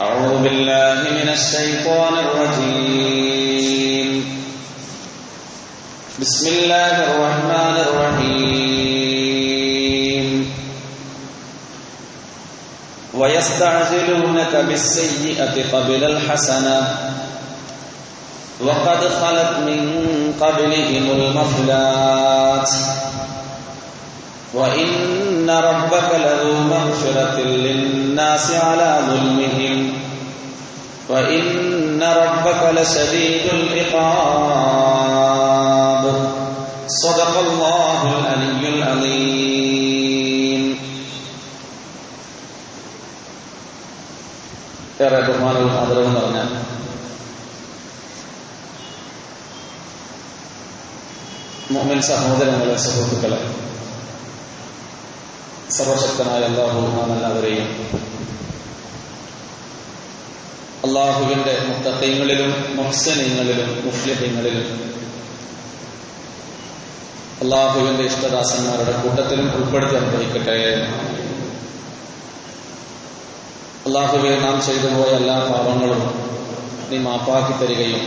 أعوذ بالله من الشيطان الرجيم. بسم الله الرحمن الرحيم. ويستعجلونك بالسيئة قبل الحسنة. وقد خلت من قبلهم المثلات وإن ربك لذو مغفرة للناس على ظلمهم وإن ربك لشديد العقاب صدق الله العلي العظيم ഏറെ ബഹുമാനവും ആദരവും നിറഞ്ഞ മുഅ്മിൻ സഹോദരങ്ങളെ സുഹൃത്തുക്കളെ സർവശക്തനായ അള്ളാഹു എല്ലാവരെയും അള്ളാഹുവിന്റെ മുത്തക്കയങ്ങളിലും മത്സ്യങ്ങളിലും മുഫ്ലിഹങ്ങളിലും അള്ളാഹുവിന്റെ ഇഷ്ടദാസന്മാരുടെ കൂട്ടത്തിലും ഉൾപ്പെടുത്തി അനുഭവിക്കട്ടെ അള്ളാഹുവെ നാം ചെയ്തു പോയ എല്ലാ പാപങ്ങളും നീ മാപ്പാക്കി തരികയും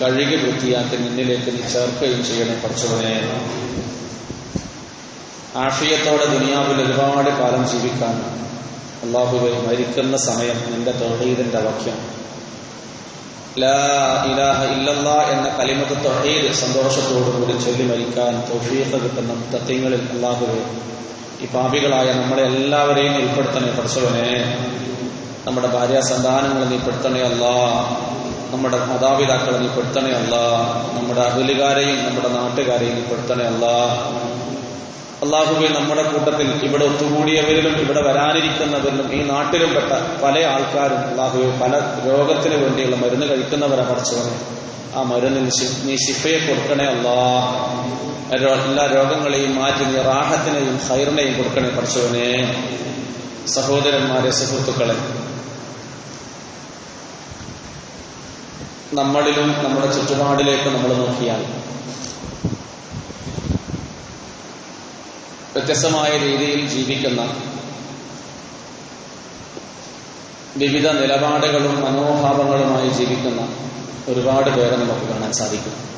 കഴുകി വൃത്തിയാക്കി നിന്നിലേക്ക് നീ ചേർക്കുകയും ചെയ്യണം പഠിച്ചവനെ. ആഫിയത്തോടെ ദുനിയാവിൽ ഒരുപാട് കാലം ജീവിക്കാൻ അള്ളാഹുബെ മരിക്കുന്ന സമയം നിന്റെ തൊഴീദിന്റെ വാക്യം. ലാ ഇലാഹ ഇല്ലല്ല എന്ന കലിമത്ത് തൊഴീദ് സന്തോഷത്തോടുകൂടി ചൊല്ലി മരിക്കാൻ തൊഫീഖ് കിട്ടുന്ന തത്വങ്ങളിൽ അള്ളാഹുബെ ഈ പാപികളായ നമ്മളെ എല്ലാവരെയും ഉൾപ്പെടുത്തണേ പഠിച്ചവനെ നമ്മുടെ ഭാര്യ സന്താനങ്ങളെ നീ പെടുത്തണേ അല്ല. നമ്മുടെ മാതാപിതാക്കളെ നീ പെടുത്തണേ അല്ല. നമ്മുടെ അകലുകാരെയും നമ്മുടെ നാട്ടുകാരെയും നീ പെടുത്തണേ അല്ല. അള്ളാഹുബെ നമ്മുടെ കൂട്ടത്തിൽ ഇവിടെ ഒത്തുകൂടിയവരിലും ഇവിടെ വരാനിരിക്കുന്നവരിലും ഈ നാട്ടിലും പെട്ട പല ആൾക്കാരും അള്ളാഹുബെ പല രോഗത്തിന് വേണ്ടിയുള്ള മരുന്ന് കഴിക്കുന്നവരെ പഠിച്ചവനെ ആ മരുന്നിന് നീ ശിഫയെ കൊടുക്കണേ അല്ലാ എല്ലാ രോഗങ്ങളെയും മാറ്റി നീ റാഹത്തിനെയും ഹൈറിനെയും കൊടുക്കണേ പഠിച്ചവനെ സഹോദരന്മാരെ സുഹൃത്തുക്കളെ നമ്മളിലും നമ്മുടെ ചുറ്റുപാടിലേക്ക് നമ്മൾ നോക്കിയാൽ വ്യത്യസ്തമായ രീതിയിൽ ജീവിക്കുന്ന വിവിധ നിലപാടുകളും മനോഭാവങ്ങളുമായി ജീവിക്കുന്ന ഒരുപാട് പേരെ നമുക്ക് കാണാൻ സാധിക്കും.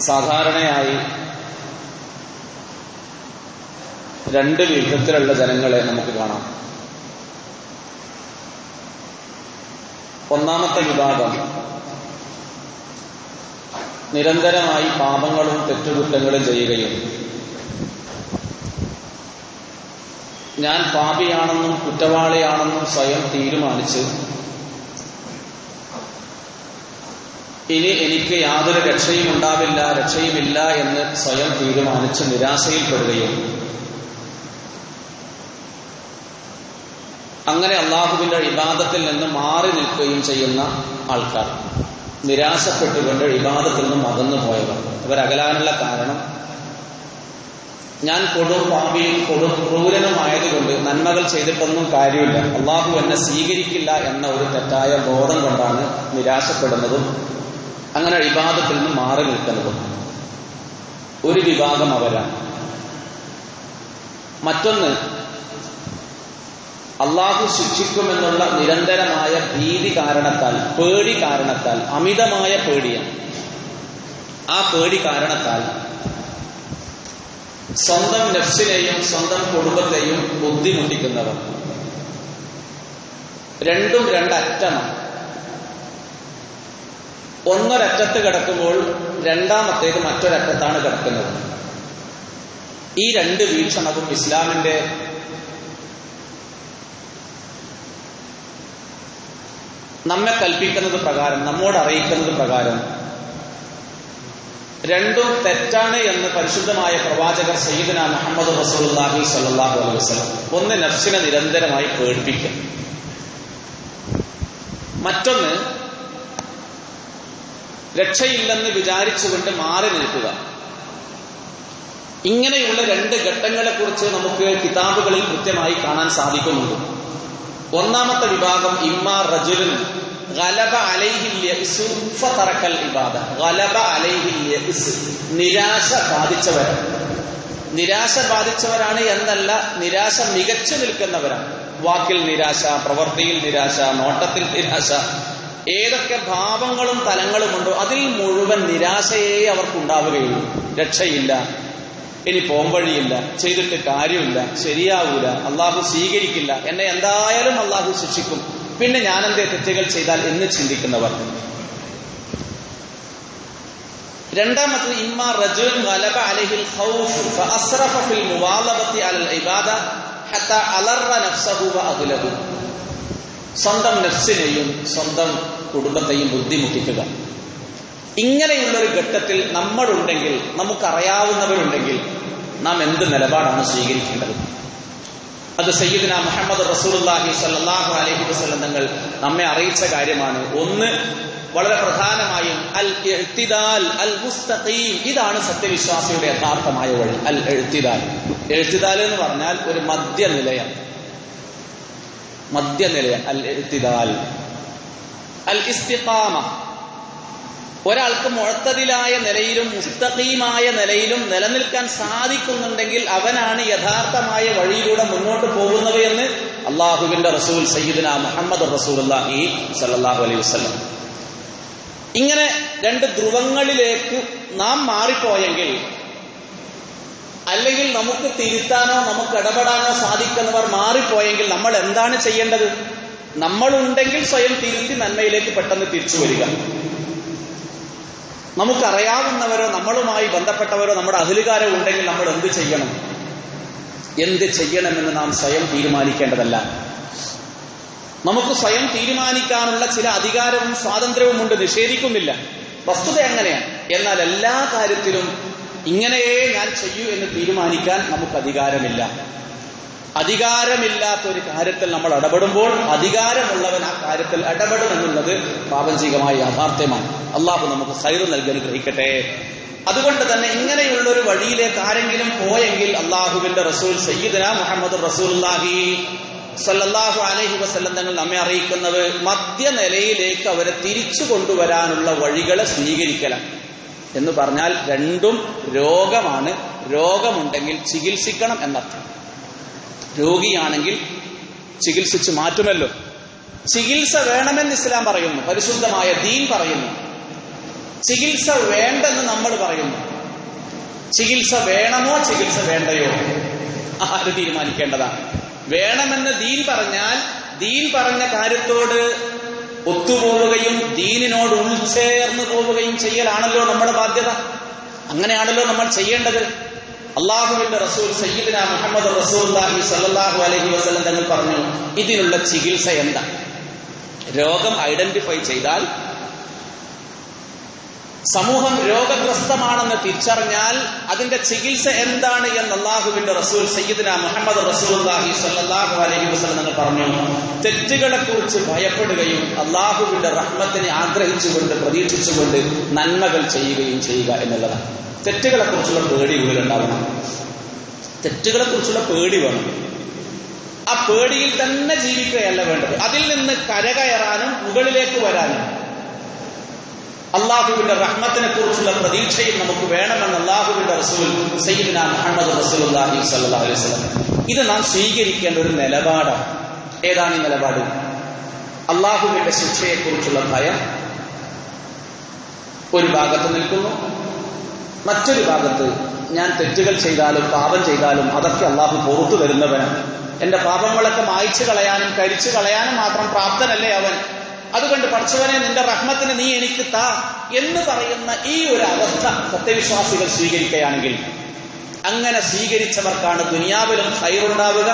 സാധാരണയായി രണ്ട് വിധത്തിലുള്ള ജനങ്ങളെ നമുക്ക് കാണാം. ഒന്നാമത്തെ വിഭാഗം നിരന്തരമായി പാപങ്ങളും തെറ്റുകുറ്റങ്ങളും ചെയ്യുകയും ഞാൻ പാപിയാണെന്നും കുറ്റവാളിയാണെന്നും സ്വയം തീരുമാനിച്ച് ഇനി എനിക്ക് യാതൊരു രക്ഷയും ഉണ്ടാവില്ല രക്ഷയുമില്ല എന്ന് സ്വയം തീരുമാനിച്ച് നിരാശയിൽപ്പെടുകയും അങ്ങനെ അള്ളാഹുവിന്റെ വിവാദത്തിൽ നിന്ന് മാറി നിൽക്കുകയും ചെയ്യുന്ന ആൾക്കാർ. നിരാശപ്പെട്ടുകൊണ്ട് ഇബാദത്തിൽ നിന്നും അകന്നു പോയവർ. ഇവരകലാനുള്ള കാരണം ഞാൻ കൊടും പാപിയും കൊടും ക്രൂരനുമായതുകൊണ്ട് നന്മകൾ ചെയ്തിട്ടൊന്നും കാര്യമില്ല. അള്ളാഹു എന്നെ സ്വീകരിക്കില്ല എന്ന ഒരു തെറ്റായ ബോധം കൊണ്ടാണ് നിരാശപ്പെടുന്നതും അങ്ങനെ വിവാദത്തിൽ നിന്ന് മാറി നിൽക്കുന്നതും. ഒരു വിഭാഗം അവരാണ്. മറ്റൊന്ന് അള്ളാഹു ശിക്ഷിക്കുമെന്നുള്ള നിരന്തരമായ ഭീതി കാരണത്താൽ പേടി കാരണത്താൽ അമിതമായ പേടിയാണ്. ആ പേടി കാരണത്താൽ സ്വന്തം നഫ്സിനെയും സ്വന്തം കുടുംബത്തെയും ബുദ്ധിമുട്ടിക്കുന്നവർ. രണ്ടും രണ്ടറ്റമാണ്. ഒന്നൊരറ്റത്ത് കിടക്കുമ്പോൾ രണ്ടാമത്തേത് മറ്റൊരറ്റത്താണ് കിടക്കുന്നത്. ഈ രണ്ട് വീക്ഷണവും ഇസ്ലാമിന്റെ നമ്മെ കൽപ്പിക്കുന്നത് പ്രകാരം നമ്മോട് അറിയിക്കുന്നത് പ്രകാരം രണ്ടും തെറ്റാണ് എന്ന് പരിശുദ്ധമായ പ്രവാചകർ സയ്യിദന മുഹമ്മദ് റസൂലുള്ളാഹി സ്വല്ലല്ലാഹു അലൈഹി വസല്ലം ഒന്ന് നഫ്സിനെ നിരന്തരമായി പേടിപ്പിക്കുക. മറ്റൊന്ന് രക്ഷയില്ലെന്ന് വിചാരിച്ചുകൊണ്ട് മാറി നിൽക്കുക. ഇങ്ങനെയുള്ള രണ്ട് ഘട്ടങ്ങളെക്കുറിച്ച് നമുക്ക് കിതാബുകളിൽ കൃത്യമായി കാണാൻ സാധിക്കുന്നുണ്ട്. ഒന്നാമത്തെ വിഭാഗം ഇമ്മാ റജുലിൻ ഗലബ ഇബാദ. ഗലബ നിരാശ ബാധിച്ചവർ. നിരാശ ബാധിച്ചവരാണ് എന്നല്ല നിരാശ മികച്ചു നിൽക്കുന്നവരാണ്. വാക്കിൽ നിരാശ പ്രവൃത്തിയിൽ നിരാശ നോട്ടത്തിൽ നിരാശ ഏതൊക്കെ ഭാവങ്ങളും തലങ്ങളുമുണ്ടോ അതിൽ മുഴുവൻ നിരാശയെ അവർക്കുണ്ടാവുകയുള്ളൂ. രക്ഷയില്ല ഇനി പോംവഴിയില്ല ചെയ്തിട്ട് കാര്യമില്ല ശരിയാവൂല അള്ളാഹു സ്വീകരിക്കില്ല എന്നെ എന്തായാലും അള്ളാഹു ശിക്ഷിക്കും. പിന്നെ ഞാൻ എന്തേ തെറ്റുകൾ ചെയ്താൽ എന്ന് ചിന്തിക്കുന്നവർ? രണ്ടാമത് ഇമ്മ റജുൽ ഗലബ അലൈഹിൽ ഖൗഫ് ഫഅസ്റഫ ഫിൽ മുവാലബത്തി അലൽ ഇബാദ ഹത്ത അലറ നഫ്സഹു വഅഗ്ലഹു സ്വന്തം നഫ്സിനെയും സ്വന്തം കുടുംബത്തെയും ബുദ്ധിമുട്ടിക്കുക. ഇങ്ങനെയുള്ളൊരു ഘട്ടത്തിൽ നമ്മളുണ്ടെങ്കിൽ നമുക്കറിയാവുന്നവരുണ്ടെങ്കിൽ നാം എന്ത് നിലപാടാണ് സ്വീകരിക്കേണ്ടത്? അത് സയ്യിദിന മുഹമ്മദ് റസൂലുള്ളാഹി സ്വല്ലല്ലാഹു അലഹി വസ്ലം തങ്ങൾ നമ്മെ അറിയിച്ച കാര്യമാണ്. ഒന്ന് വളരെ പ്രധാനമായും അൽ എഴുത്തിദാൽ അൽ മുസ്തഖീം. ഇതാണ് സത്യവിശ്വാസിയുടെ യഥാർത്ഥമായ വഴി അൽ എഴുത്തിദാൽ എഴുത്തിദാൽ എന്ന് പറഞ്ഞാൽ ഒരു മധ്യനിലയം. മധ്യനിലയം അൽ എഴുത്തിദാൽ അൽ ഇസ്തിഖാമ. ഒരാൾക്ക് മുഴത്തതിലായ നിലയിലും മുസ്തഖീമായ നിലയിലും നിലനിൽക്കാൻ സാധിക്കുന്നുണ്ടെങ്കിൽ അവനാണ് യഥാർത്ഥമായ വഴിയിലൂടെ മുന്നോട്ട് പോകുന്നത് എന്ന് അള്ളാഹുവിന്റെ റസൂൽ സയ്യിദിന മുഹമ്മദ് റസൂൽ അല്ലാഹി സല്ലാഹു അലൈഹി വസ്ലം ഇങ്ങനെ രണ്ട് ധ്രുവങ്ങളിലേക്ക് നാം മാറിപ്പോയെങ്കിൽ അല്ലെങ്കിൽ നമുക്ക് തിരുത്താനോ നമുക്ക് ഇടപെടാനോ സാധിക്കുന്നവർ മാറിപ്പോയെങ്കിൽ നമ്മൾ എന്താണ് ചെയ്യേണ്ടത്? നമ്മളുണ്ടെങ്കിൽ സ്വയം തിരുത്തി നന്മയിലേക്ക് പെട്ടെന്ന് തിരിച്ചു വരിക. നമുക്കറിയാവുന്നവരോ നമ്മളുമായി ബന്ധപ്പെട്ടവരോ നമ്മുടെ അഹലുകാരോ ഉണ്ടെങ്കിൽ നമ്മൾ എന്ത് ചെയ്യണം? എന്ത് ചെയ്യണമെന്ന് നാം സ്വയം തീരുമാനിക്കേണ്ടതല്ല. നമുക്ക് സ്വയം തീരുമാനിക്കാനുള്ള ചില അധികാരവും സ്വാതന്ത്ര്യവും ഉണ്ട് നിഷേധിക്കുന്നില്ല. വസ്തുത അങ്ങനെയാണ് എന്നാൽ എല്ലാ കാര്യത്തിലും ഇങ്ങനെയേ ഞാൻ ചെയ്യൂ എന്ന് തീരുമാനിക്കാൻ നമുക്ക് അധികാരമില്ല അധികാരമില്ലാത്ത ഒരു കാര്യത്തിൽ നമ്മൾ ഇടപെടുമ്പോൾ അധികാരമുള്ളവൻ ആ കാര്യത്തിൽ ഇടപെടും എന്നുള്ളത് പ്രാപഞ്ചികമായ യാഥാർത്ഥ്യമാണ്. അള്ളാഹു നമുക്ക് സൈറ് നൽകി അനുഗ്രഹിക്കട്ടെ. അതുകൊണ്ട് തന്നെ ഇങ്ങനെയുള്ള ഒരു വഴിയിലേക്ക് ആരെങ്കിലും പോയെങ്കിൽ അള്ളാഹുവിന്റെ റസൂൽ സയ്യിദന മുഹമ്മദ് റസൂൽഹി സല്ലല്ലാഹു അലൈഹി വസല്ലം തങ്ങൾ നമ്മെ അറിയിക്കുന്നത് മധ്യനിലയിലേക്ക് അവരെ തിരിച്ചു കൊണ്ടുവരാനുള്ള വഴികളെ സ്വീകരിക്കലാണ് എന്ന് പറഞ്ഞാൽ രണ്ടും രോഗമാണ്. രോഗമുണ്ടെങ്കിൽ ചികിത്സിക്കണം എന്നർത്ഥം. രോഗിയാണെങ്കിൽ ചികിത്സിച്ച് മാറ്റുമല്ലോ. ചികിത്സ വേണമെന്ന് ഇസ്ലാം പറയുന്നു. പരിശുദ്ധമായ ദീൻ പറയുന്നു. ചികിത്സ വേണ്ടെന്ന് നമ്മൾ പറയുന്നു. ചികിത്സ വേണമോ ചികിത്സ വേണ്ടയോ? ആര് തീരുമാനിക്കേണ്ടതാണ്? വേണമെന്ന് ദീൻ പറഞ്ഞാൽ ദീൻ പറഞ്ഞ കാര്യത്തോട് ഒത്തുപോവുകയും ദീനിനോട് ഉൾച്ചേർന്ന് പോവുകയും ചെയ്യലാണല്ലോ നമ്മുടെ ബാധ്യത. അങ്ങനെയാണല്ലോ നമ്മൾ ചെയ്യേണ്ടത്. അള്ളാഹുവിന്റെ റസൂൽ സയ്യിദിന മുഹമ്മദ് റസൂൽഹി സല്ലാഹു അലഹി വസ്ലം തങ്ങൾ പറഞ്ഞു ഇതിനുള്ള ചികിത്സ എന്താ? രോഗം ഐഡന്റിഫൈ ചെയ്താൽ സമൂഹം രോഗഗ്രസ്തമാണെന്ന് തിരിച്ചറിഞ്ഞാൽ അതിന്റെ ചികിത്സ എന്താണ് എന്ന് അള്ളാഹുവിന്റെ റസൂൽ സയ്യിദിന മുഹമ്മദ് റസൂൽഹി സല്ലാഹു അലഹി വസ്ലം എന്ന് പറഞ്ഞു. തെറ്റുകളെ കുറിച്ച് ഭയപ്പെടുകയും അള്ളാഹുവിന്റെ റഹ്മത്തിനെ ആഗ്രഹിച്ചുകൊണ്ട് പ്രതീക്ഷിച്ചുകൊണ്ട് നന്മകൾ ചെയ്യുകയും ചെയ്യുക എന്നുള്ളതാണ്. തെറ്റുകളെ കുറിച്ചുള്ള പേടി ഉള്ളിലുണ്ടാവണം. തെറ്റുകളെ കുറിച്ചുള്ള പേടി വേണം. ആ പേടിയിൽ തന്നെ ജീവിക്കുകയല്ല വേണ്ടത്. അതിൽ നിന്ന് കരകയറാനും മുകളിലേക്ക് വരാനും അള്ളാഹുവിന്റെ റഹ്മത്തിനെ കുറിച്ചുള്ള പ്രതീക്ഷയും നമുക്ക് വേണമെന്ന് അള്ളാഹുവിന്റെ റസൂൽ സയ്യിദിന മുഹമ്മദ് റസൂലുള്ളാഹി സല്ലാ അലൈഹി വസല്ലം ഇത് നാം സ്വീകരിക്കേണ്ട ഒരു നിലപാടാണ്. ഏതാണ് ഈ നിലപാട്? അള്ളാഹുവിന്റെ ശിക്ഷയെക്കുറിച്ചുള്ള ഭയം ഒരു ഭാഗത്ത് നിൽക്കുന്നു. മറ്റൊരു ഭാഗത്ത് ഞാൻ തെറ്റുകൾ ചെയ്താലും പാപം ചെയ്താലും അതൊക്കെ അള്ളാഹു പുറത്തു വരുന്നവനാണ്. എന്റെ പാപങ്ങളൊക്കെ മായ്ച്ചു കളയാനും കരിച്ചു കളയാനും മാത്രം പ്രാപ്തനല്ലേ അവൻ? അതുകൊണ്ട് പഠിച്ചവനെ നിന്റെ റഹ്മത്തിന് നീ എനിക്ക് താ എന്ന് പറയുന്ന ഈ ഒരു അവസ്ഥ സത്യവിശ്വാസികൾ സ്വീകരിക്കുകയാണെങ്കിൽ അങ്ങനെ സ്വീകരിച്ചവർക്കാണ് ദുനിയാവിലും ഹൈറുണ്ടാവുക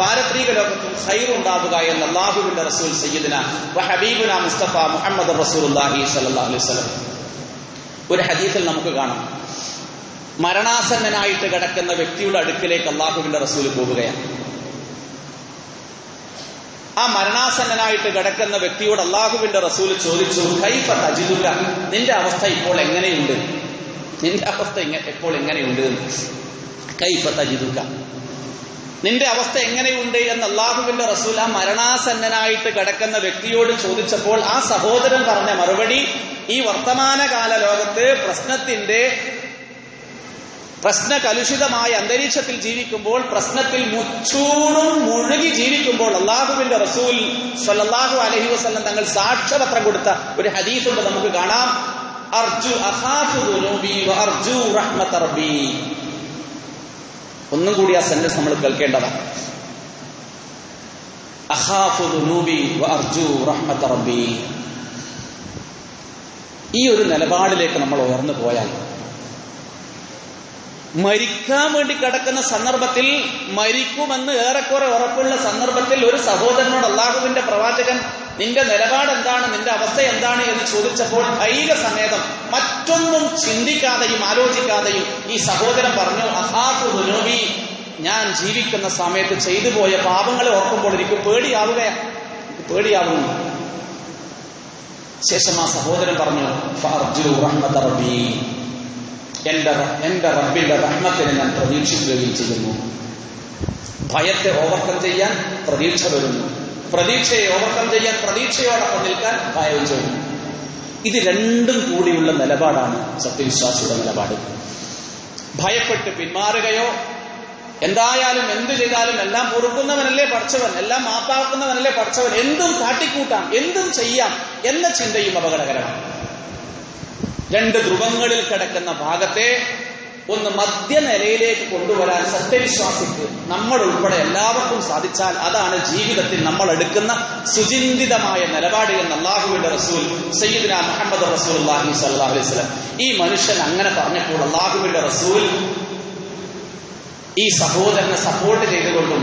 പാരത്രിക ലോകത്തും ഹൈറുണ്ടാവുക എന്ന് അള്ളാഹുവിന്റെ റസൂൽ സയ്യിദിന ഹബീബുന മുസ്തഫ മുഹമ്മദ് റസൂൽ സല്ലാ അലൈഹി ഒരു ഹദീഫിൽ നമുക്ക് കാണാം. മരണാസന്നനായിട്ട് കിടക്കുന്ന വ്യക്തിയുടെ അടുക്കിലേക്ക് അള്ളാഹുവിന്റെ റസൂൽ പോവുകയാണ്. ആ മരണാസന്നനായിട്ട് കിടക്കുന്ന വ്യക്തിയോട് അള്ളാഹുവിന്റെ റസൂൽ ചോദിച്ചു കൈഫ തജിദുക? നിന്റെ അവസ്ഥ ഇപ്പോൾ എങ്ങനെയുണ്ട്? നിന്റെ അവസ്ഥ ഇപ്പോൾ എങ്ങനെയുണ്ട്? കൈഫ തജിദുക? നിന്റെ അവസ്ഥ എങ്ങനെയുണ്ട്? എന്ന് അള്ളാഹുവിന്റെ റസൂൽ ആ മരണാസന്നനായിട്ട് കിടക്കുന്ന വ്യക്തിയോട് ചോദിച്ചപ്പോൾ ആ സഹോദരൻ പറഞ്ഞ മറുപടി ഈ വർത്തമാനകാല ലോകത്ത് പ്രശ്നത്തിന്റെ പ്രശ്ന കലുഷിതമായ അന്തരീക്ഷത്തിൽ ജീവിക്കുമ്പോൾ പ്രശ്നത്തിൽ മുച്ചൂടും മുഴുകി ജീവിക്കുമ്പോൾ അള്ളാഹുവിന്റെ റസൂൽ സല്ലാഹു അലഹി വസ്ലം തങ്ങൾ സാക്ഷ്യപത്രം കൊടുത്ത ഒരു ഹദീസുണ്ട് നമുക്ക് കാണാം. അർജു അർജു റഹ്മത റബ്ബി. ഒന്നും കൂടി ആ സെന്റൻസ് നമ്മൾ കേൾക്കേണ്ടതാണ് അർജു ഈ ഒരു നിലപാടിലേക്ക് നമ്മൾ ഉയർന്നു പോയാൽ മരിക്കാൻ വേണ്ടി കിടക്കുന്ന സന്ദർഭത്തിൽ മരിക്കുമെന്ന് ഏറെക്കുറെ ഉറപ്പുള്ള സന്ദർഭത്തിൽ ഒരു സഹോദരനോട് അള്ളാഹുവിന്റെ പ്രവാചകൻ നിന്റെ നിലപാട് എന്താണ്? നിന്റെ അവസ്ഥ എന്താണ്? എന്ന് ചോദിച്ചപ്പോൾ ധൈര്യസമേതം മറ്റൊന്നും ചിന്തിക്കാതെയും ആലോചിക്കാതെയും ഈ സഹോദരൻ പറഞ്ഞു ദുനൂബി ഞാൻ ജീവിക്കുന്ന സമയത്ത് ചെയ്തു പോയ പാപങ്ങളെ ഓർക്കുമ്പോൾ എനിക്ക് പേടിയാവുകയാണ് എനിക്ക് പേടിയാവുന്നു. ശേഷം ആ സഹോദരൻ പറഞ്ഞു എന്റെ എന്റെ റബ്ബിന്റെ റഹ്മത്തിന് ഞാൻ പ്രതീക്ഷിക്കുകയും ചെയ്യുന്നു ഭയത്തെ ഓവർകം ചെയ്യാൻ പ്രതീക്ഷ വരുന്നു. പ്രതീക്ഷയെ ഓവർകം ചെയ്യാൻ പ്രതീക്ഷയോടൊപ്പം നിൽക്കാൻ ഭയം ചെയ്യുന്നു. ഇത് രണ്ടും കൂടിയുള്ള നിലപാടാണ് സത്യവിശ്വാസിയുടെ നിലപാട്. ഭയപ്പെട്ട് പിന്മാറുകയോ എന്തായാലും എന്ത് ചെയ്താലും എല്ലാം പൊറുക്കുന്നവനല്ലേ പഠിച്ചവൻ എല്ലാം മാപ്പാക്കുന്നവനല്ലേ പഠിച്ചവൻ എന്തും കാട്ടിക്കൂട്ടാം എന്തും ചെയ്യാം എന്ന ചിന്തയും അപകടകരമാണ്. രണ്ട് ധ്രുവങ്ങളിൽ കിടക്കുന്ന ഭാഗത്തെ ഒന്ന് മധ്യനിലയിലേക്ക് കൊണ്ടുവരാൻ സത്യവിശ്വാസിക്ക് നമ്മൾ ഉൾപ്പെടെ എല്ലാവർക്കും സാധിച്ചാൽ അതാണ് ജീവിതത്തിൽ നമ്മൾ എടുക്കുന്ന സുചിന്തിതമായ നിലപാട് എന്ന് അള്ളാഹുവിന്റെ റസൂൽ സയ്യിദ്ന മുഹമ്മദ് റസൂൽ അള്ളാഹി സല്ലാഹു അലൈഹി സ്വലം ഈ മനുഷ്യൻ അങ്ങനെ പറഞ്ഞപ്പോൾ അള്ളാഹുവിന്റെ റസൂൽ ഈ സഹോദരനെ സപ്പോർട്ട് ചെയ്തുകൊണ്ടും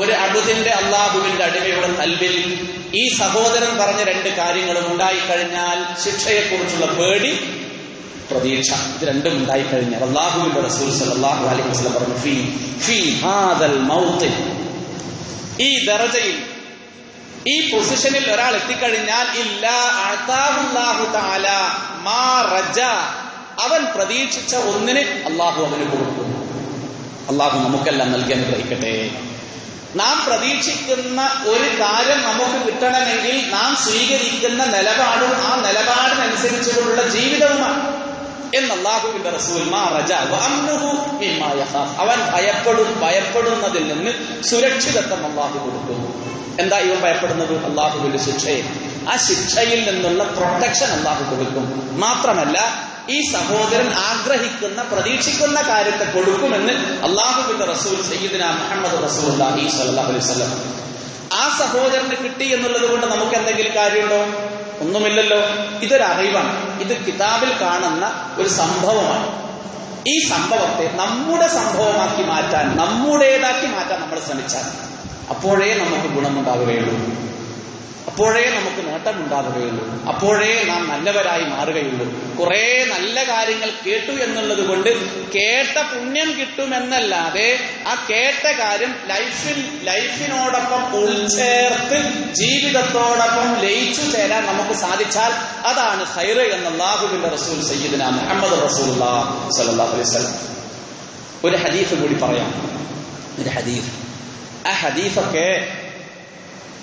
ഒരു അബുദിന്റെ അള്ളാഹുവിന്റെ അടിമയുടെ കൽബിൽ ഈ സഹോദരൻ പറഞ്ഞ രണ്ട് കാര്യങ്ങളും ഉണ്ടായിക്കഴിഞ്ഞാൽ ശിക്ഷയെക്കുറിച്ചുള്ള പേടി പ്രതീക്ഷ. ഇത് രണ്ടും ഉണ്ടായിക്കഴിഞ്ഞാൽ അള്ളാഹുവിന്റെ റസൂൽ സല്ലല്ലാഹു അലൈഹി വസ്ലം പറഞ്ഞു ഫീ ഫീ ഹാദൽ മൗത്ത്. ഈ ദറജയിൽ ഈ പൊസിഷനിൽ ഒരാൾ എത്തിക്കഴിഞ്ഞാൽ ഇല്ല അഅതാഹുല്ലാഹു താല മാ റജ. അവൻ പ്രതീക്ഷിച്ച ഒന്നിന് അള്ളാഹു അവന് കൊടുക്കും. അള്ളാഹു നമുക്കെല്ലാം നൽകി അനുഗ്രഹിക്കട്ടെ. നാം പ്രതീക്ഷിക്കുന്ന ഒരു കാര്യം നമുക്ക് കിട്ടണമെങ്കിൽ നാം സ്വീകരിക്കുന്ന നിലപാടും ആ നിലപാടിനനുസരിച്ചുള്ള ജീവിതവുമാണ്. എന്ന് അള്ളാഹുവിന്റെ റസൂൽ. അവൻ ഭയപ്പെടും ഭയപ്പെടുന്നതിൽ നിന്ന് സുരക്ഷിതത്വം അള്ളാഹു കൊടുക്കുന്നു. എന്താ ഇവൻ ഭയപ്പെടുന്നത്? അള്ളാഹുവിന്റെ ശിക്ഷയെ. ആ ശിക്ഷയിൽ നിന്നുള്ള പ്രൊട്ടക്ഷൻ അള്ളാഹു കൊടുക്കും മാത്രമല്ല ഈ സഹോദരൻ ആഗ്രഹിക്കുന്ന പ്രതീക്ഷിക്കുന്ന കാര്യത്തെ കൊടുക്കുമെന്ന് അള്ളാഹുബിന്റെ റസൂൽ സയ്യിദിന മുഹമ്മദ് റസൂൽ അലൈഹി ആ സഹോദരന് കിട്ടി എന്നുള്ളത് കൊണ്ട് നമുക്ക് എന്തെങ്കിലും കാര്യമുണ്ടോ? ഒന്നുമില്ലല്ലോ. ഇതൊരറിവാണ് ഇത് കിതാബിൽ കാണുന്ന ഒരു സംഭവമാണ്. ഈ സംഭവത്തെ നമ്മുടെ സംഭവമാക്കി മാറ്റാൻ നമ്മുടേതാക്കി മാറ്റാൻ നമ്മൾ ശ്രമിച്ചാൽ അപ്പോഴേ നമുക്ക് ഗുണമുണ്ടാവുകയുള്ളൂ. അപ്പോഴേ നമുക്ക് നേട്ടമുണ്ടാവുകയുള്ളൂ. അപ്പോഴേ നാം നല്ലവരായി മാറുകയുള്ളൂ. കുറെ നല്ല കാര്യങ്ങൾ കേട്ടു എന്നുള്ളത് കൊണ്ട് കേട്ട പുണ്യം കിട്ടുമെന്നല്ലാതെ ആ കേട്ട കാര്യം ലൈഫിൽ ലൈഫിനോടൊപ്പം ഉൾചേർത്ത് ജീവിതത്തോടൊപ്പം ലയിച്ചു ചേരാൻ നമുക്ക് സാധിച്ചാൽ അതാണ് ഹൈറ് എന്ന അള്ളാഹുവിന്റെ റസൂൽ സയ്യിദിന മുഹമ്മദ് റസൂൽ വസല്ലം. ഒരു ഹദീഫ് കൂടി പറയാം. ഒരു ഹദീഫ് ആ ഹദീഫൊക്കെ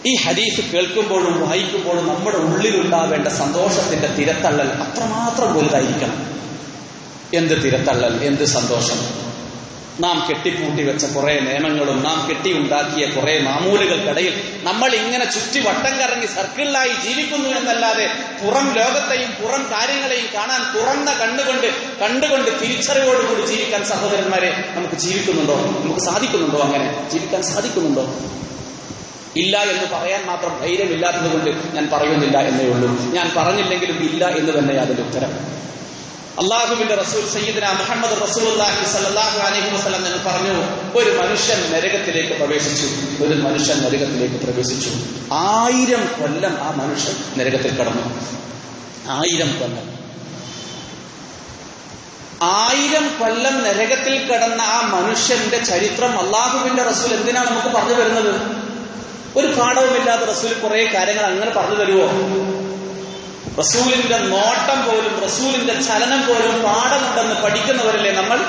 ഈ ഹദീസ് കേൾക്കുമ്പോഴും വായിക്കുമ്പോഴും നമ്മുടെ ഉള്ളിലുണ്ടാവേണ്ട സന്തോഷത്തിന്റെ തിരത്തള്ളൽ അത്രമാത്രം വലുതായിരിക്കണം. എന്ത് തിരത്തള്ളൽ എന്ത് സന്തോഷം? നാം കെട്ടിപ്പൂട്ടി വെച്ച കുറെ നിയമങ്ങളും നാം കെട്ടിയുണ്ടാക്കിയ കുറെ മാമൂലുകൾക്കിടയിൽ നമ്മൾ ഇങ്ങനെ ചുറ്റി വട്ടം കറങ്ങി സർക്കിളിലായി ജീവിക്കുന്നു എന്നല്ലാതെ പുറം ലോകത്തെയും പുറം കാര്യങ്ങളെയും കാണാൻ തുറന്ന കണ്ണുകൊണ്ട് കണ്ടുകൊണ്ട് തിരിച്ചറിവോടുകൂടി ജീവിക്കാൻ സഹോദരന്മാരെ നമുക്ക് ജീവിക്കുന്നുണ്ടോ? നമുക്ക് സാധിക്കുന്നുണ്ടോ അങ്ങനെ? ജീവിക്കാൻ സാധിക്കുന്നുണ്ടോ? ഇല്ല എന്ന് പറയാൻ മാത്രം ധൈര്യമില്ലാത്തത് കൊണ്ട് ഞാൻ പറയുന്നില്ല എന്നേ ഉള്ളൂ. ഞാൻ പറഞ്ഞില്ലെങ്കിലും ഇല്ല എന്ന് തന്നെ അതിന്റെ ഉത്തരം. അള്ളാഹുവിന്റെ റസൂൽ സയ്യിദിന മുഹമ്മദ് റസൂലുള്ളാഹി സ്വല്ലല്ലാഹു അലൈഹി വസല്ലം എന്ന് പറഞ്ഞു ഒരു മനുഷ്യൻ നരകത്തിലേക്ക് പ്രവേശിച്ചു. ഒരു മനുഷ്യൻ നരകത്തിലേക്ക് പ്രവേശിച്ചു. ആയിരം കൊല്ലം ആ മനുഷ്യൻ നരകത്തിൽ കടന്നു. ആയിരം കൊല്ലം. ആയിരം കൊല്ലം നരകത്തിൽ കടന്ന ആ മനുഷ്യന്റെ ചരിത്രം അള്ളാഹുവിന്റെ റസൂൽ എന്തിനാണ് നമുക്ക് പറഞ്ഞു വരുന്നത് ഒരു പാഠവുമില്ലാതെ റസൂൽ കുറെ കാര്യങ്ങൾ അങ്ങനെ പറഞ്ഞു തരുമോ റസൂലിന്റെ നോട്ടം പോലും റസൂലിന്റെ ചലനം പോലും പാഠമുണ്ടെന്ന് പഠിക്കുന്നവരല്ലേ നമ്മൾ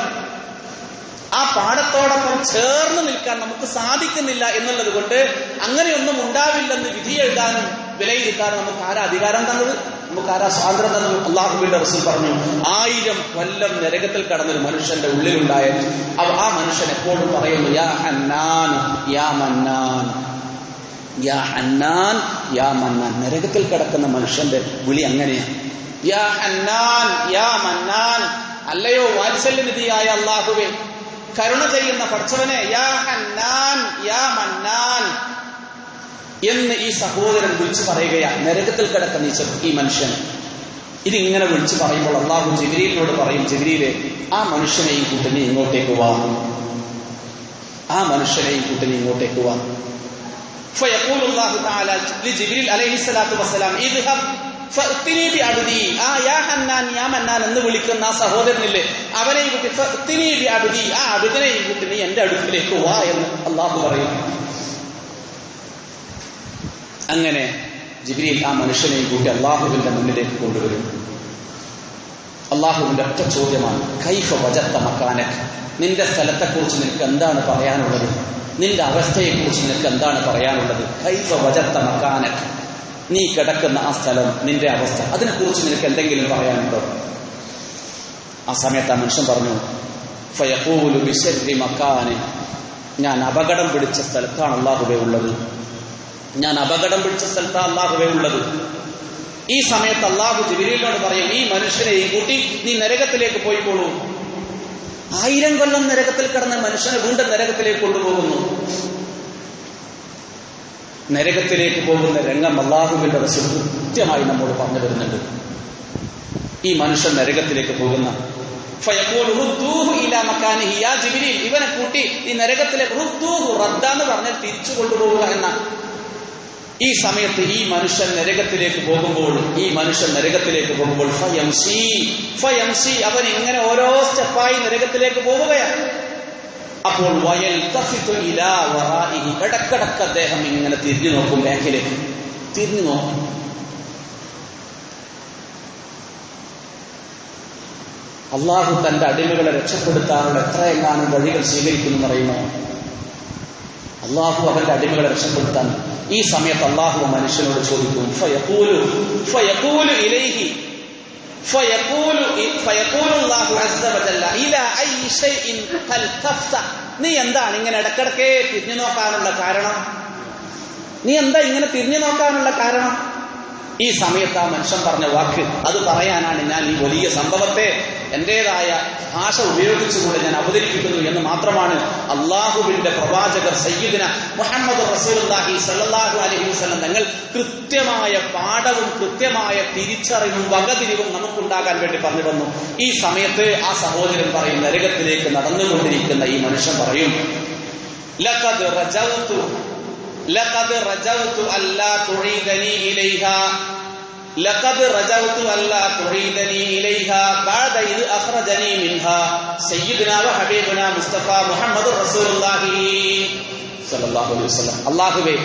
ആ പാഠത്തോടൊപ്പം ചേർന്ന് നിൽക്കാൻ നമുക്ക് സാധിക്കുന്നില്ല എന്നുള്ളത് കൊണ്ട് അങ്ങനെയൊന്നും ഉണ്ടാവില്ലെന്ന് വിധി എഴുതാനും വിലയിരുത്താനും നമുക്ക് ആരാ അധികാരം തന്നത്? നമുക്ക് ആരാ സ്വാതന്ത്ര്യം തന്നത്? അള്ളാഹുബിന്റെ റസൂൽ പറഞ്ഞു ആയിരം കൊല്ലം നരകത്തിൽ കടന്നൊരു മനുഷ്യന്റെ ഉള്ളിലുണ്ടായ ആ മനുഷ്യൻ എപ്പോഴും പറയുന്നു യാ ഹന്നാൻ യാ മന്നാൻ യാ ഹന്നാൻ യാ മന്നാൻ. നരകത്തിൽ കിടക്കുന്ന മനുഷ്യന്റെ വിളി അങ്ങനെയാണ് യാ ഹന്നാൻ യാ മന്നാൻ. അല്ലയോ വാത്സല്യനിധിയായ അള്ളാഹുവേ കരുണ ചെയ്യുന്ന പഠിച്ചവനെ യാ ഹന്നാൻ യാ മന്നാൻ എന്ന് ഈ സഹോദരൻ വിളിച്ചു പറയുകയാണ് നരകത്തിൽ കിടക്കുന്ന ഈ മനുഷ്യൻ. ഇതിങ്ങനെ വിളിച്ചു പറയുമ്പോൾ അള്ളാഹു ജബിരിയിലോട് പറയും ജബിരിയിലെ ആ മനുഷ്യനെയും കൂട്ടിനെ ഇങ്ങോട്ടേക്ക് വാങ്ങും ആ മനുഷ്യനെയും കൂട്ടിനെ ഇങ്ങോട്ടേക്ക് വാ. فيقول الله تعالى لجبريل عليه الصلاة والسلام اذهب فأتني بعبدي ആ യാ ഹന്നാൻ യാ മന്നാൻ എന്ന് വിളിക്കുന്ന ആ സഹോദരനില്ലേ അവനെയും കൂട്ടി ഫഅ്തിനി ബിഅബ്ദി ആ അബുദിനെയും കൂട്ടി നീ എന്റെ അടുക്കിലേക്ക് വാ എന്ന് അള്ളാഹു പറയും അങ്ങനെ ജിബ്രീൽ ആ മനുഷ്യനെയും കൂട്ടി അള്ളാഹുവിന്റെ മുന്നിലേക്ക് കൊണ്ടുവരും അള്ളാഹുവിന്റെ ഒറ്റ ചോദ്യമാണ് കൈഫ വജത്ത മക്കാനക്ക് നിന്റെ സ്ഥലത്തെക്കുറിച്ച് നിനക്ക് എന്താണ് പറയാനുള്ളത്? നിന്റെ അവസ്ഥയെക്കുറിച്ച് നിനക്ക് എന്താണ് പറയാനുള്ളത്? കൈഫ വജത്ത മക്കാനക്ക് നീ കിടക്കുന്ന ആ സ്ഥലം നിന്റെ അവസ്ഥ അതിനെക്കുറിച്ച് നിനക്ക് എന്തെങ്കിലും പറയാനുണ്ടോ? ആ സമയത്ത് ആ മനുഷ്യൻ പറഞ്ഞു ഫയഖൂലു ബിശർരി മക്കാന് ഞാൻ അപകടം പിടിച്ച സ്ഥലത്താണ് അള്ളാഹുവേ ഉള്ളത്. ഞാൻ അപകടം പിടിച്ച സ്ഥലത്താണ് അള്ളാഹുവേ ഉള്ളത്. ഈ സമയത്ത് അള്ളാഹു ജിബിരിയിലോട് പറയും ഈ മനുഷ്യനെയും കൂട്ടി നീ നരകത്തിലേക്ക് പോയിക്കോളൂ. ആയിരം കൊല്ലം നരകത്തിൽ കിടന്ന മനുഷ്യനെ വീണ്ടും നരകത്തിലേക്ക് കൊണ്ടുപോകുന്നു. നരകത്തിലേക്ക് പോകുന്ന രംഗം അള്ളാഹുവിന്റെ റസൂൽ കൃത്യമായി നമ്മോട് പറഞ്ഞു വരുന്നുണ്ട്. ഈ മനുഷ്യൻ നരകത്തിലേക്ക് പോകുന്ന ഇവനെ കൂട്ടി ഈ നരകത്തിലെ റദ്ദാന്ന് പറഞ്ഞാൽ തിരിച്ചു കൊണ്ടുപോകുക എന്നാണ് ഈ സമയത്ത് ഈ മനുഷ്യൻ നരകത്തിലേക്ക് പോകുമ്പോൾ ഈ മനുഷ്യൻ നരകത്തിലേക്ക് പോകുമ്പോൾ അവൻ ഇങ്ങനെ ഓരോ സ്റ്റെപ്പായി നരകത്തിലേക്ക് പോവുകയാണ് അപ്പോൾ വയൽ ഇടക്കിടക്ക് അദ്ദേഹം ഇങ്ങനെ തിരിഞ്ഞു നോക്കും ബാക്കിലേക്ക്. തിരിഞ്ഞു നോക്കും. അള്ളാഹു തന്റെ അടിമകളെ രക്ഷപ്പെടുത്താനുള്ള എത്രയെങ്ങാനും വഴികൾ സ്വീകരിക്കുന്നു അറിയുമോ അള്ളാഹു അവന്റെ അടിമകളെ രക്ഷപ്പെടുത്താൻ ഈ സമയത്ത് അള്ളാഹു മനുഷ്യനോട് ചോദിക്കും ഫയഖൂലു ഫയഖൂലു ഇലൈഹി നീ എന്താണ് ഇങ്ങനെ ഇടക്കിടക്കേ തിരിഞ്ഞു നോക്കാനുള്ള കാരണം? നീ എന്താ ഇങ്ങനെ തിരിഞ്ഞു നോക്കാനുള്ള കാരണം? ഈ സമയത്ത് ആ മനുഷ്യൻ പറഞ്ഞ വാക്ക് അത് പറയാനാണ് ഞാൻ ഈ വലിയ സംഭവത്തെ എന്റേതായ ഭാഷ ഉപയോഗിച്ചുകൊണ്ട് ഞാൻ അവതരിപ്പിക്കുന്നു എന്ന് മാത്രമാണ് അള്ളാഹുവിന്റെ പ്രവാചകർ സയ്യിദിന മുഹമ്മദ് റസൂലി സല്ലാഹു അലഹി വസ്ലം തങ്ങൾ കൃത്യമായ പാഠവും കൃത്യമായ തിരിച്ചറിവും വകതിരിവും നമുക്കുണ്ടാകാൻ വേണ്ടി പറഞ്ഞു തന്നു. ഈ സമയത്ത് ആ സഹോദരൻ പറയും നരകത്തിലേക്ക് നടന്നുകൊണ്ടിരിക്കുന്ന ഈ മനുഷ്യൻ പറയും ലഖദ് റജവ്തു അല്ലാ ലഖദ് അലൈഹി വസല്ലം. അല്ലാഹുവേ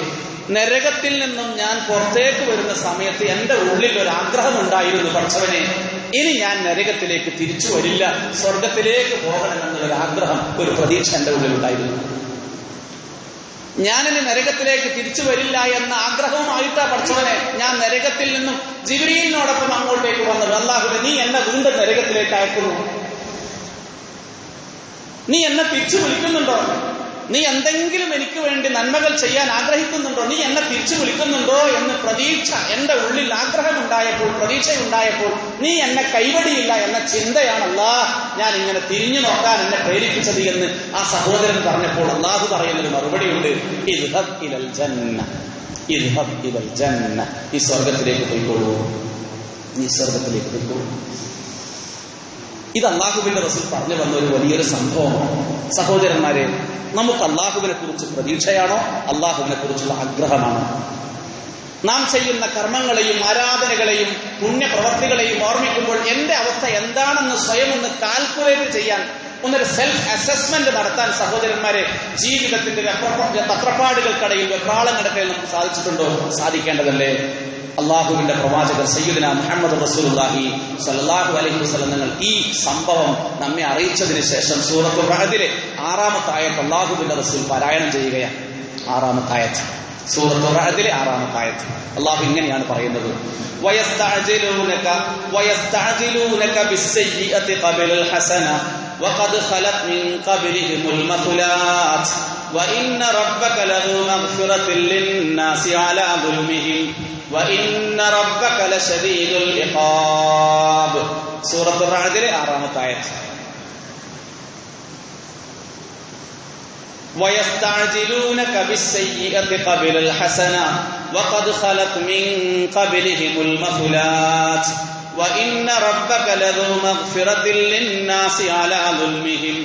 നരകത്തിൽ നിന്നും ഞാൻ പുറത്തേക്ക് വരുന്ന സമയത്ത് എന്റെ ഉള്ളിൽ ഒരു ആഗ്രഹം ഉണ്ടായിരുന്നു പഠിച്ചവനെ. ഇനി ഞാൻ നരകത്തിലേക്ക് തിരിച്ചു വരില്ല. സ്വർഗത്തിലേക്ക് പോകണമെന്നുള്ളൊരു ആഗ്രഹം ഒരു പ്രതീക്ഷ എന്റെ ഉള്ളിൽ ഉണ്ടായിരുന്നു ഞാനിനി നരകത്തിലേക്ക് തിരിച്ചു വരില്ല എന്ന ആഗ്രഹവുമായിട്ടാ പഠിച്ചവനെ ഞാൻ നരകത്തിൽ നിന്നും ജിബ്രീലിനോടൊപ്പം അങ്ങോട്ടേക്ക് വന്നത്. അള്ളാഹുബെ നീ എന്നെ വീണ്ടും നരകത്തിലേക്ക് അയക്കുന്നു. നീ എന്നെ തിരിച്ചു വിളിക്കുന്നുണ്ടോ? നീ എന്തെങ്കിലും എനിക്ക് വേണ്ടി നന്മകൾ ചെയ്യാൻ ആഗ്രഹിക്കുന്നുണ്ടോ? നീ എന്നെ തിരിച്ചു വിളിക്കുന്നുണ്ടോ എന്ന് പ്രതീക്ഷ എന്റെ ഉള്ളിൽ ആഗ്രഹമുണ്ടായപ്പോൾ പ്രതീക്ഷയുണ്ടായപ്പോൾ നീ എന്നെ കൈവടിയില്ല എന്ന ചിന്തയാണല്ല ഞാൻ ഇങ്ങനെ തിരിഞ്ഞു നോക്കാൻ എന്നെ പ്രേരിപ്പിച്ചത് എന്ന് ആ സഹോദരൻ പറഞ്ഞപ്പോൾ അള്ളാഹു പറയുന്നൊരു മറുപടിയുണ്ട്. ഈ സ്വർഗത്തിലേക്ക് പോയിക്കോളൂ. ഈ സ്വർഗത്തിലേക്ക് പോയിക്കോളൂ. ഇത് അള്ളാഹുവിന്റെ റസൂൽ പറഞ്ഞു വന്ന ഒരു വലിയൊരു സംഭവമാണ് സഹോദരന്മാരെ നമുക്ക് അള്ളാഹുവിനെ കുറിച്ച് പ്രതീക്ഷയാണോ? അള്ളാഹുവിനെ കുറിച്ചുള്ള ആഗ്രഹമാണോ? നാം ചെയ്യുന്ന കർമ്മങ്ങളെയും ആരാധനകളെയും പുണ്യപ്രവർത്തികളെയും ഓർമ്മിക്കുമ്പോൾ എന്റെ അവസ്ഥ എന്താണെന്ന് സ്വയം ഒന്ന് കാൽക്കുലേറ്റ് ചെയ്യാൻ ഒന്നൊരു സെൽഫ് അസസ്മെന്റ് നടത്താൻ സഹോദരന്മാരെ ജീവിതത്തിന്റെ പത്രപ്പാടുകൾക്കിടയിൽ തത്രപ്പാടുകൾക്കിടയിൽ നടക്കാൻ നമുക്ക് സാധിച്ചിട്ടുണ്ടോ? സാധിക്കേണ്ടതല്ലേ? അള്ളാഹുവിന്റെ പ്രവാചകർ സയ്യിദന മുഹമ്മദ് റസൂലുള്ളാഹി സല്ലല്ലാഹു അലൈഹി വസല്ലം നിങ്ങൾ ഈ സംഭവം നമ്മെ അറിയിച്ചതിന് ശേഷം സൂറത്തു റഹദിലെ ആറാമത്തെ ആയത്ത് അള്ളാഹുവിന്റെ റസൂൽ പാരായണം ചെയ്യുകയാണ്. ആറാമത്തെ ആയത്ത്. സൂറത്തുൽ റഹദിലെ ആറാമത്തെ ആയത്ത്. അള്ളാഹു ഇങ്ങനെയാണ് പറയുന്നത്. വയസ്തഅജിലൂനക വയസ്തഅജിലൂനക ബിസ്സയ്യിഅതി ഖബലൽ ഹസന. وقد خلت من قبلهم المثلات. وإن ربك لذو مغفرة للناس على ظلمهم. وإن ربك لشديد العقاب. سورة الرعد آرامة آية ويستعجلونك بالسيئة قبل الحسنة. وقد خلت من قبلهم المثلات. وإن ربك لذو مغفرة للناس على ظلمهم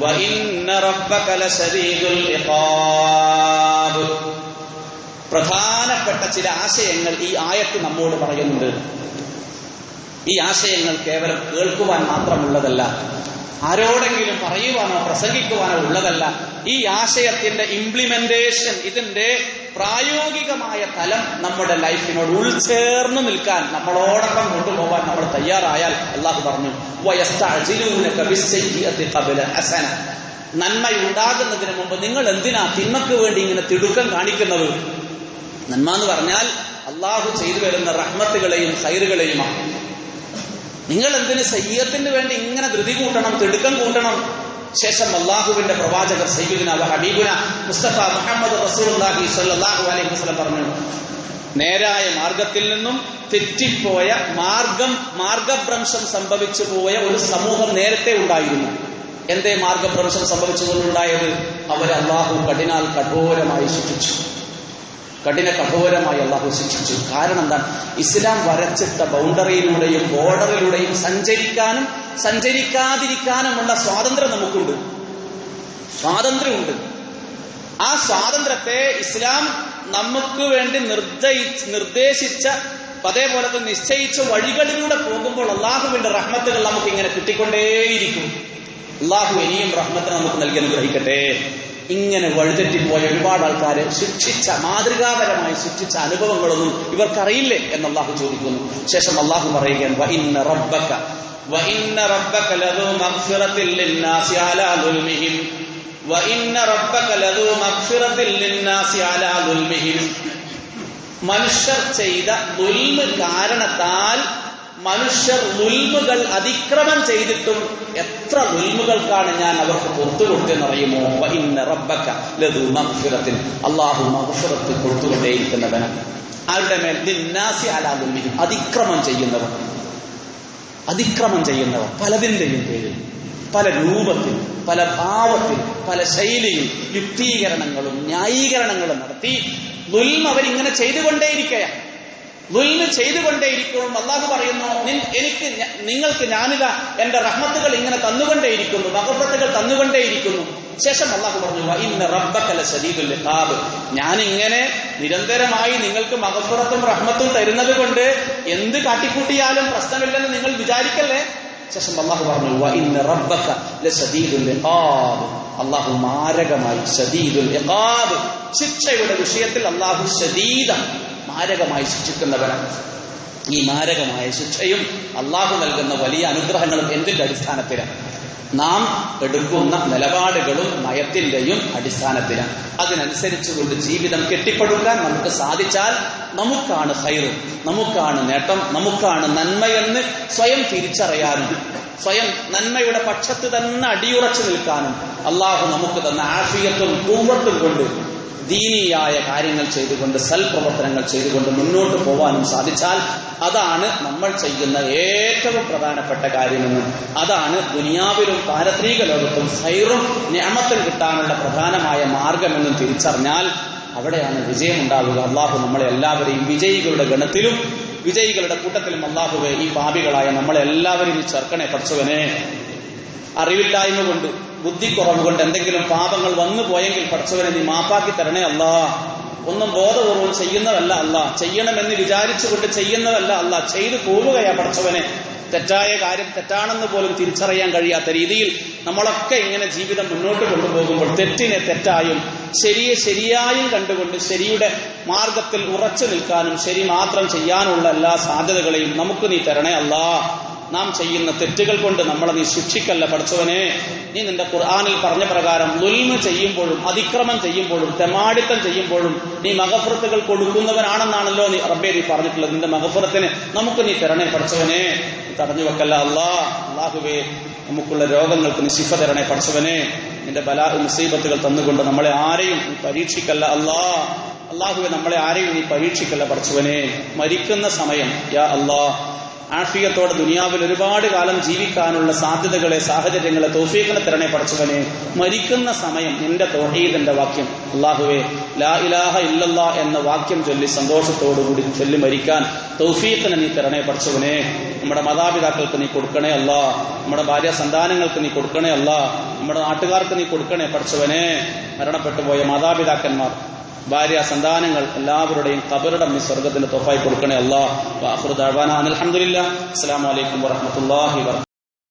وإن ربك لشديد العقاب പ്രധാനപ്പെട്ട ചില ആശയങ്ങൾ ഈ ആയത്ത് നമ്മോട് പറയുന്നുണ്ട് ഈ ആശയങ്ങൾ കേവലം കേൾക്കുവാൻ മാത്രമുള്ളതല്ല ആരോടെങ്കിലും പറയുവാനോ പ്രസംഗിക്കുവാനോ ഉള്ളതല്ല ഈ ആശയത്തിന്റെ ഇംപ്ലിമെന്റേഷൻ ഇതിന്റെ പ്രായോഗികമായ തലം നമ്മുടെ ലൈഫിനോട് ഉൾചേർന്ന് നിൽക്കാൻ നമ്മളോടൊപ്പം കൊണ്ടുപോകാൻ നമ്മൾ തയ്യാറായാൽ അള്ളാഹു പറഞ്ഞു നന്മ ഉണ്ടാകുന്നതിന് ഖബല ഹസന." നന്മയുണ്ടാകുന്നതിന് മുമ്പ് നിങ്ങൾ എന്തിനാ തിന്മക്ക് വേണ്ടി ഇങ്ങനെ തിടുക്കം കാണിക്കുന്നത്? നന്മ എന്ന് പറഞ്ഞാൽ അള്ളാഹു ചെയ്തു വരുന്ന റഹ്മത്തുകളെയും സൈറുകളെയുമാണ് നിങ്ങൾ എന്തിന് സയ്യത്തിന് വേണ്ടി ഇങ്ങനെ ധൃതി കൂട്ടണം തിടുക്കം കൂട്ടണം? ശേഷം അള്ളാഹുവിന്റെ പ്രവാചകർ സയ്യിദുന വ ഹബീബുന മുസ്തഫ മുഹമ്മദ് റസൂലുള്ളാഹി സ്വല്ലല്ലാഹു അലൈഹി വസല്ലം പറഞ്ഞു നേരായ മാർഗത്തിൽ നിന്നും തെറ്റിപ്പോയ മാർഗം മാർഗഭ്രംശം സംഭവിച്ചു പോയ ഒരു സമൂഹം നേരത്തെ ഉണ്ടായിരുന്നു. എന്തേ മാർഗഭ്രംശം സംഭവിച്ചുകൊണ്ടുണ്ടായത് അവരെ അള്ളാഹു കഠിനാൽ കഠോരമായി ശിക്ഷിച്ചു. കഠിന കഠോരമായി അള്ളാഹു ശിക്ഷിച്ചു. കാരണം എന്താണ്? ഇസ്ലാം വരച്ചിട്ട ബൗണ്ടറിയിലൂടെയും ബോർഡറിലൂടെയും സഞ്ചരിക്കാനും സഞ്ചരിക്കാതിരിക്കാനുമുള്ള സ്വാതന്ത്ര്യം നമുക്കുണ്ട്. സ്വാതന്ത്ര്യമുണ്ട്. ആ സ്വാതന്ത്ര്യത്തെ ഇസ്ലാം നമുക്ക് വേണ്ടി നിർദ്ദയി നിർദ്ദേശിച്ച അതേപോലെ തന്നെ നിശ്ചയിച്ച വഴികളിലൂടെ പോകുമ്പോൾ അള്ളാഹുവിന്റെ റഹ്മത്തുകൾ നമുക്ക് ഇങ്ങനെ കിട്ടിക്കൊണ്ടേയിരിക്കും. അള്ളാഹു ഇനിയും റഹ്മത്തിന് നമുക്ക് നൽകി അനുഗ്രഹിക്കട്ടെ. ഇങ്ങനെ വഴിതെറ്റിപ്പോയ ഒരുപാട് ആൾക്കാരെ ശിക്ഷിച്ച മാതൃകാപരമായി ശിക്ഷിച്ച അനുഭവങ്ങളൊന്നും ഇവർക്കറിയില്ലേ എന്ന് അള്ളാഹു ചോദിക്കുന്നു. ശേഷം അള്ളാഹു പറയുകയാണ് "വഇന്ന വഇന്ന റബ്ബക വഇന്ന റബ്ബക മനുഷ്യർ ചെയ്ത ദുൽമ് കാരണത്താൽ മനുഷ്യർ മുൽമുകൾ അതിക്രമം ചെയ്തിട്ടും എത്ര മുൽമുകൾക്കാണ് ഞാൻ അവർക്ക് പുറത്തു കൊടുത്തെന്നറിയുമോ വഇന്ന റബ്ബക ലദു കൊടുത്തുകൊണ്ടേയിരിക്കുന്നവൻ. അവരുടെ മേൽ? നിന്നാസി അലാ അതിക്രമം ചെയ്യുന്നവർ അതിക്രമം ചെയ്യുന്നവർ പലതിന്റെയും പേരിൽ. പല രൂപത്തിൽ പല ഭാവത്തിൽ പല ശൈലിയിൽ യുക്തീകരണങ്ങളും ന്യായീകരണങ്ങളും നടത്തി ദുൽമ അവരിങ്ങനെ ചെയ്തുകൊണ്ടേയിരിക്കുകയാണ് ദുൽമ ചെയ്തുകൊണ്ടേയിരിക്കും. അള്ളാഹു പറയുന്നു "നിൻ- എനിക്ക് നിങ്ങൾക്ക് ഞാനിത എന്റെ റഹ്മത്തുകൾ ഇങ്ങനെ തന്നുകൊണ്ടേയിരിക്കുന്നു മകപ്പത്തുകൾ തന്നുകൊണ്ടേയിരിക്കുന്നു. ശേഷം അള്ളാഹു പറഞ്ഞു ഇന്ന് റബ്ബക്കല ശരീദുൽ ലശദീദുൽ ഇഖാബ്." ഞാനിങ്ങനെ നിരന്തരമായി നിങ്ങൾക്ക് മകപ്പുറത്തും റഹ്മത്തും തരുന്നത് കൊണ്ട് എന്ത് കാട്ടിക്കൂട്ടിയാലും പ്രശ്നമില്ലെന്ന് നിങ്ങൾ വിചാരിക്കല്ലേ? ശേഷം അള്ളാഹു പറഞ്ഞു ഇന്ന് റബ്ബക്കല റബ്ബക ലശദീദുൽ ഇഖാബ്." അള്ളാഹു മാരകമായി ഇഖാബ്. ശിക്ഷയുടെ വിഷയത്തിൽ അള്ളാഹു ഷദീദ മാരകമായി ശിക്ഷിക്കുന്നവരാണ് ഈ മാരകമായ ശിക്ഷയും അള്ളാഹു നൽകുന്ന വലിയ അനുഗ്രഹങ്ങളും എന്തിന്റെ അടിസ്ഥാനത്തിലാണ് നാം എടുക്കുന്ന നിലപാടുകളും നയത്തിന്റെയും അടിസ്ഥാനത്തിലാണ് അതിനനുസരിച്ചുകൊണ്ട് ജീവിതം കെട്ടിപ്പടുക്കാൻ നമുക്ക് സാധിച്ചാൽ നമുക്കാണ് ഹൈറും നമുക്കാണ് നേട്ടം നമുക്കാണ് നന്മയെന്ന് സ്വയം തിരിച്ചറിയാനും സ്വയം നന്മയുടെ പക്ഷത്ത് തന്നെ അടിയുറച്ചു നിൽക്കാനും അള്ളാഹു നമുക്ക് തന്ന ആഫിയത്തും കൂവത്തും കൊണ്ട് ദീനീയായ കാര്യങ്ങൾ ചെയ്തുകൊണ്ട് സൽപ്രവർത്തനങ്ങൾ ചെയ്തുകൊണ്ട് മുന്നോട്ട് പോകാനും സാധിച്ചാൽ അതാണ് നമ്മൾ ചെയ്യുന്ന ഏറ്റവും പ്രധാനപ്പെട്ട കാര്യമെന്നും. അതാണ് ദുനിയാവിലും പാരത്രീക ലോകത്തും സൈറും ഞാമത്തും കിട്ടാനുള്ള പ്രധാനമായ മാർഗമെന്നും തിരിച്ചറിഞ്ഞാൽ അവിടെയാണ് വിജയമുണ്ടാവുക. അള്ളാഹു നമ്മളെ എല്ലാവരെയും വിജയികളുടെ ഗണത്തിലും വിജയികളുടെ കൂട്ടത്തിലും അള്ളാഹുവെ ഈ പാപികളായ നമ്മളെ എല്ലാവരെയും നീ ചേർക്കണേ പഠിച്ചവനെ അറിവില്ലായ്മ കൊണ്ട് ബുദ്ധിക്കുറവ് കൊണ്ട് എന്തെങ്കിലും പാപങ്ങൾ വന്നു പോയെങ്കിൽ പഠിച്ചവനെ നീ മാപ്പാക്കി തരണേ അല്ല. ഒന്നും ബോധപൂർവം ചെയ്യുന്നതല്ല അല്ല. ചെയ്യണമെന്ന് വിചാരിച്ചുകൊണ്ട് ചെയ്യുന്നതല്ല അല്ല. ചെയ്തു പോവുകയാ പഠിച്ചവനെ. തെറ്റായ കാര്യം തെറ്റാണെന്ന് പോലും തിരിച്ചറിയാൻ കഴിയാത്ത രീതിയിൽ നമ്മളൊക്കെ ഇങ്ങനെ ജീവിതം മുന്നോട്ട് കൊണ്ടുപോകുമ്പോൾ തെറ്റിനെ തെറ്റായും ശരിയെ ശരിയായും കണ്ടുകൊണ്ട് ശരിയുടെ മാർഗത്തിൽ ഉറച്ചു നിൽക്കാനും ശരി മാത്രം ചെയ്യാനുള്ള എല്ലാ സാധ്യതകളെയും നമുക്ക് നീ തരണേ അല്ലാ. നാം ചെയ്യുന്ന തെറ്റുകൾ കൊണ്ട് നമ്മളെ നീ ശിക്ഷിക്കല്ല പഠിച്ചവനെ. നീ നിന്റെ ഖുർആാനിൽ പറഞ്ഞ പ്രകാരം ലുൽമ ചെയ്യുമ്പോഴും അതിക്രമം ചെയ്യുമ്പോഴും തെമാടിത്തം ചെയ്യുമ്പോഴും നീ മകഫുറത്തുകൾ കൊടുക്കുന്നവനാണെന്നാണല്ലോ നീ റബ്ബെ നീ പറഞ്ഞിട്ടുള്ളത്. നിന്റെ മകഫുറത്തിന് നമുക്ക് നീ തരണേ പഠിച്ചവനെ. തടഞ്ഞു വെക്കല്ല അള്ളാ അള്ളാഹുവേ നമുക്കുള്ള രോഗങ്ങൾക്ക് നീ ശിഫ തരണേ പഠിച്ചവനെ. നിന്റെ ബലാ മുസീബത്തുകൾ തന്നുകൊണ്ട് നമ്മളെ ആരെയും പരീക്ഷിക്കല്ല അല്ലാ. അള്ളാഹുവെ നമ്മളെ ആരെയും നീ പരീക്ഷിക്കല്ല പഠിച്ചവനെ. മരിക്കുന്ന സമയം യാ അല്ലാ. ആഫിയത്തോടെ ദുനിയാവിൽ ഒരുപാട് കാലം ജീവിക്കാനുള്ള സാധ്യതകളെ സാഹചര്യങ്ങളെ തോഫീഖിനെ തരണേ പഠിച്ചവനെ മരിക്കുന്ന സമയം നിന്റെ തോഹീദിന്റെ വാക്യം. അള്ളാഹുവെ ലാ ഇലാഹ ഇല്ലല്ലാ എന്ന വാക്യം ചൊല്ലി സന്തോഷത്തോടുകൂടി ചൊല്ലി മരിക്കാൻ തൗഫീഖിനെ നീ തരണേ പഠിച്ചവനെ. നമ്മുടെ മാതാപിതാക്കൾക്ക് നീ കൊടുക്കണേ അല്ല. നമ്മുടെ ഭാര്യ സന്താനങ്ങൾക്ക് നീ കൊടുക്കണേ അല്ല. നമ്മുടെ നാട്ടുകാർക്ക് നീ കൊടുക്കണേ പഠിച്ചവനെ. മരണപ്പെട്ടു പോയ മാതാപിതാക്കന്മാർ ഭാര്യ സന്താനങ്ങൾ എല്ലാവരുടെയും കബറിടം ഈ സ്വർഗത്തിന്റെ തൊഫായി കൊടുക്കണേ വാഹുദാന അലഹമുല്ല അസ്സാം വലൈക്കും വറഹമത്തല്ലാഹി വർഹ